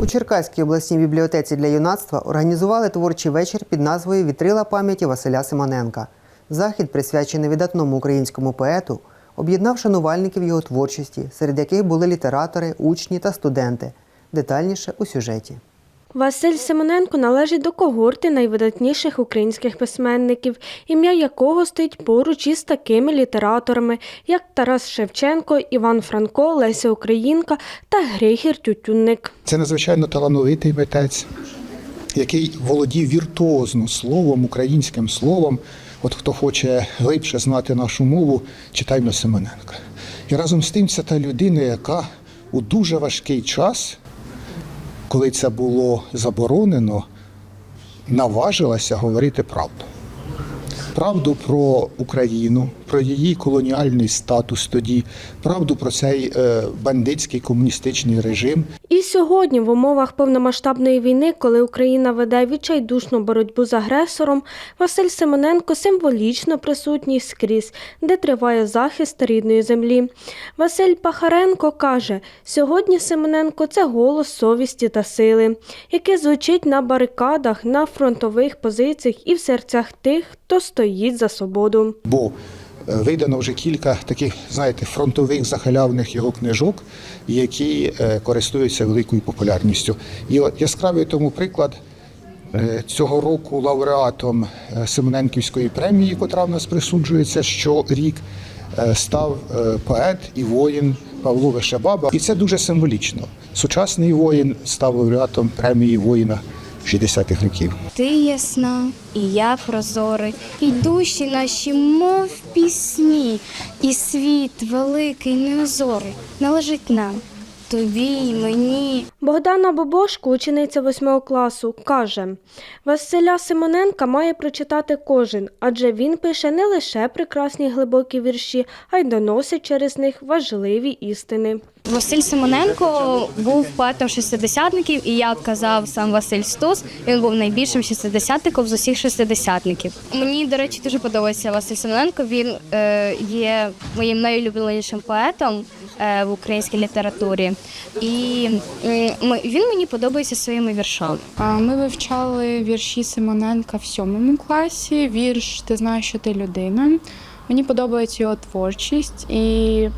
У Черкаській обласній бібліотеці для юнацтва організували творчий вечір під назвою Вітрила пам'яті Василя Симоненка. Захід, присвячений видатному українському поету, об'єднав шанувальників його творчості, серед яких були літератори, учні та студенти. Детальніше у сюжеті. Василь Симоненко належить до когорти найвидатніших українських письменників, ім'я якого стоїть поруч із такими літераторами, як Тарас Шевченко, Іван Франко, Леся Українка та Григір Тютюнник. Це надзвичайно талановитий митець, який володів віртуозно словом, українським словом. От хто хоче глибше знати нашу мову, читаймо Симоненка. І разом з тим це та людина, яка у дуже важкий час, коли це було заборонено, наважилася говорити правду. Правду про Україну, про її колоніальний статус тоді, правду про цей е, бандитський комуністичний режим, І сьогодні, в умовах повномасштабної війни, коли Україна веде відчайдушну боротьбу з агресором, Василь Симоненко символічно присутній скрізь, де триває захист рідної землі. Василь Пахаренко каже: сьогодні Симоненко це голос совісті та сили, який звучить на барикадах, на фронтових позиціях і в серцях тих, хто стоїть за свободу. бо видано вже кілька таких, знаєте, фронтових захалявних його книжок, які е, користуються великою популярністю. І от яскравий тому приклад. е, Цього року лауреатом е, Симоненківської премії, котра в нас присуджується щорік, став поет і воїн Павло Вишебаба. І це дуже символічно. Сучасний воїн став лауреатом премії воїна 60-х років. Ти ясна, і я прозорий, і душі наші, мов пісні, і світ великий неозорий належить нам, тобі й мені. Богдана Бобошко, учениця восьмого класу, каже: Василя Симоненка має прочитати кожен, адже він пише не лише прекрасні глибокі вірші, а й доносить через них важливі істини. Василь Симоненко був поетом шестидесятників, і як казав сам Василь Стус, він був найбільшим шестидесятником з усіх шестидесятників. Мені, до речі, дуже подобається Василь Симоненко. Він е, є моїм найулюбленішим поетом в українській літературі. І він мені подобається своїми віршами. Ми вивчали вірші Симоненка в сьомому класі. Вірш Ти знаєш, що ти людина. Мені подобається його творчість і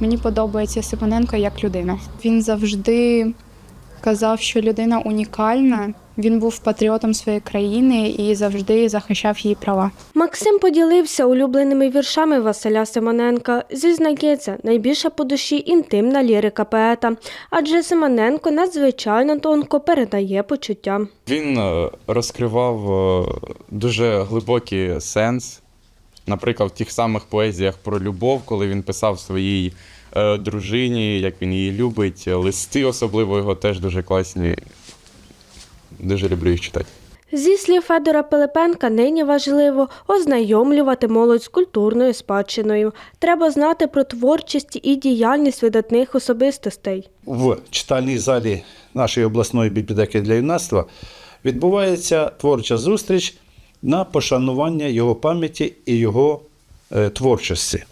мені подобається Симоненко як людина. Він завжди казав, що людина унікальна. Він був патріотом своєї країни і завжди захищав її права. Максим поділився улюбленими віршами Василя Симоненка. Зізнається, найбільше по душі інтимна лірика поета, адже Симоненко надзвичайно тонко передає почуття. Він е, розкривав е, дуже глибокий сенс. Наприклад, в тих самих поезіях про любов, коли він писав своїй е, дружині, як він її любить, листи особливо його теж дуже класні. Дуже люблю їх читати. Зі слів Федора Пилипенка, нині важливо ознайомлювати молодь з культурною спадщиною. Треба знати про творчість і діяльність видатних особистостей. в читальній залі нашої обласної бібліотеки для юнацтва відбувається творча зустріч на пошанування його пам'яті і його е, творчості.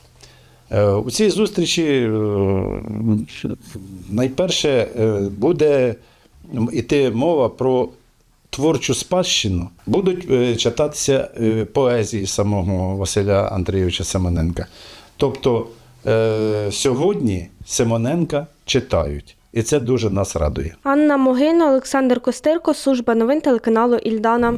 Е, у цій зустрічі е, найперше е, буде йти мова про творчу спадщину. Будуть е, читатися е, поезії самого Василя Андрійовича Семененка. Тобто е, сьогодні Семененка читають, і це дуже нас радує. Анна Могина, Олександр Костирко, служба новин телеканалу Ільдана.